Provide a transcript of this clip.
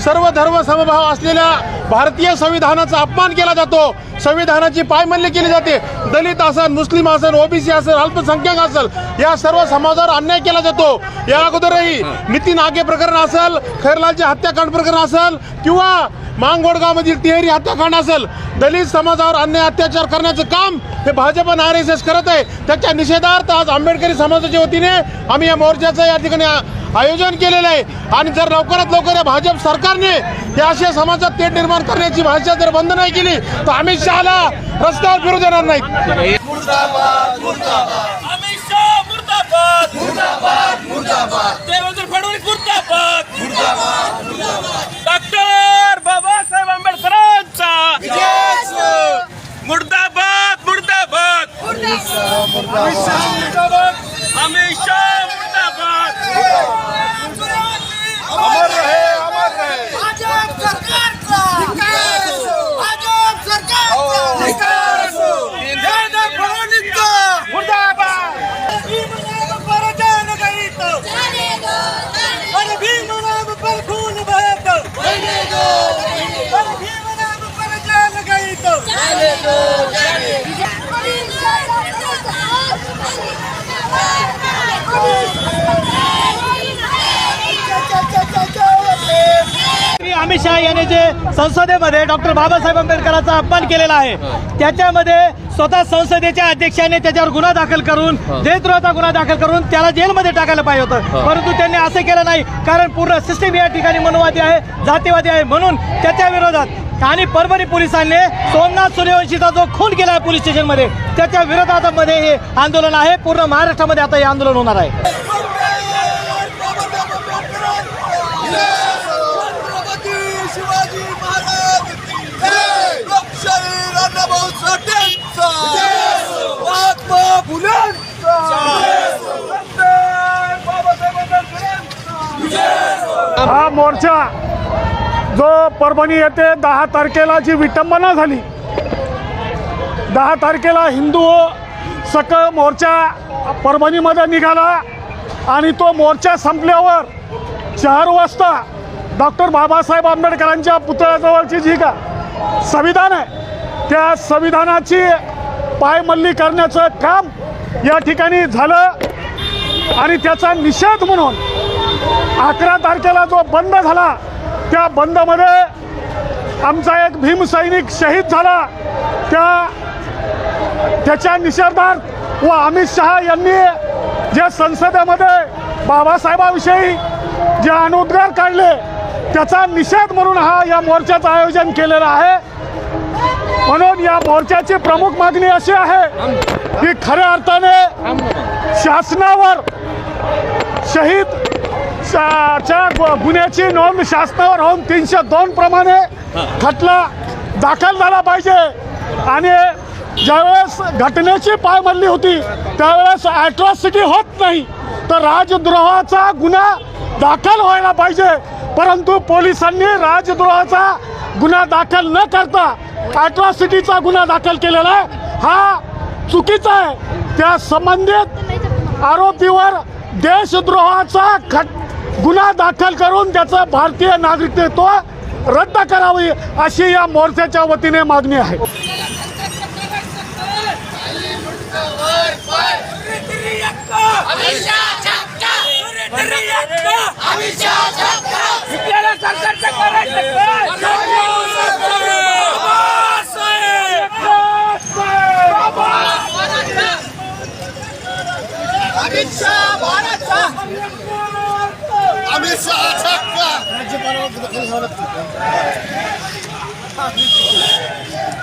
सर्व धर्म समभाव असलेल्या भारतीय संविधानाचा अपमान केला जातो. संविधानाची पायमल्ली केली जाते. दलित असेल मुस्लिम असेल ओबीसी असेल अल्पसंख्याक असेल या सर्व समाजावर अन्याय केला जातो. या अगोदरही नितीन आगे प्रकरण असेल खैरलालचे हत्याकांड प्रकरण असेल किंवा मांगोडगावमधील तिहेरी हत्याकांड असेल दलित समाजावर अन्याय अत्याचार करण्याचं काम हे भाजप आणि आर एस एस करत आहे. त्याच्या निषेधार्थ आज आंबेडकरी समाजाच्या वतीने आम्ही या मोर्चाचं या ठिकाणी आयोजन केलेलं आहे. आणि जर लवकरात लवकर या भाजप सरकारने या अशा समाजात तेढ निर्माण करण्याची भाषा जर बंद नाही केली तर अमित शहाला रस्त्यावर फिरू देणार नाहीत. शाह मुर्दाबाद मुर्दाबाद मुर्दाबाद देवेंद्र फडणवीस मुर्दाबाद मुर्दाबाद डॉक्टर बाबासाहेब आंबेडकरांचा मुर्दाबाद मुर्दाबाद अमित शाह मुर्दाबाद अमर रहे अमर रहे भाजप सरकारचा भाजप सरकारचा देवेंद्र फडणवीसचा जे संसदेमध्ये डॉक्टर बाबासाहेब आंबेडकरांचा अपमान केलेला आहे. त्याच्यामध्ये स्वतः संसदेच्या अध्यक्षाने त्याच्यावर गुन्हा दाखल करून देशद्रोहाचा गुन्हा दाखल करून त्याला जेलमध्ये टाकायला पाहिजे होतं. परंतु त्यांनी असं केलं नाही कारण पूर्ण सिस्टीम या ठिकाणी मनोवादी आहे जातीवादी आहे म्हणून त्याच्या विरोधात. आणि परभणी पोलिसांनी सोमनाथ सूर्यवंशीचा जो खून केला आहे पोलीस स्टेशनमध्ये त्याच्या विरोधामध्ये हे आंदोलन आहे. पूर्ण महाराष्ट्रामध्ये आता हे आंदोलन होणार आहे छत्रपती शिवाजी महाराज लोकशाही राजाभाऊ साठेंचा महात्मा फुलेंचा डॉक्टर बाबासाहेब आंबेडकरांचा हा मोर्चा जो परभणी येथे दहा तारखेला जी विटंबना झाली दहा तारखेला हिंदू सकळ मोर्चा परभणीमध्ये निघाला आणि तो मोर्चा संपल्यावर चार वाजता डॉक्टर बाबासाहेब आंबेडकरांच्या पुतळ्याजवळची जी का संविधान आहे त्या संविधानाची पायमल्ली करण्याचं काम या ठिकाणी झालं आणि त्याचा निषेध म्हणून अकरा तारखेला जो बंद झाला त्या बंदमध्ये आमचा एक भीमसैनिक शहीद झाला. त्या त्याच्या निषेधार्थ व अमित शहा यांनी जे संसदेमध्ये बाबासाहेबाविषयी जे अनुद्गार काढले त्याचा निषेध म्हणून हा या मोर्चाचं आयोजन केलेलं आहे. म्हणून या मोर्चाची प्रमुख मागणी अशी आहे की खऱ्या अर्थाने शासनावर शहीद च्या गुन्ह्याची नोंद शासनावर होऊन तीनशे दोन प्रमाणे खटला दाखल झाला पाहिजे. आणि ज्यावेळेस घटनेची पायमल्ली होती त्यावेळेस ॲट्रॉसिटी होत नाही. तर राजद्रोहाचा गुन्हा दाखल व्हायला पाहिजे. परंतु पोलिसांनी राजद्रोहाचा गुन्हा दाखल न करता ॲट्रॉसिटीचा गुन्हा दाखल केलेला आहे. हा चुकीचा आहे. त्या संबंधित आरोपीवर देशद्रोहाचा खट गुन्हा दाखल करून त्याचं भारतीय नागरिकत्व रद्द करावी अशी या मोर्चाच्या वतीने मागणी आहे. अमित शाह भारतचा. अमित शहा अरे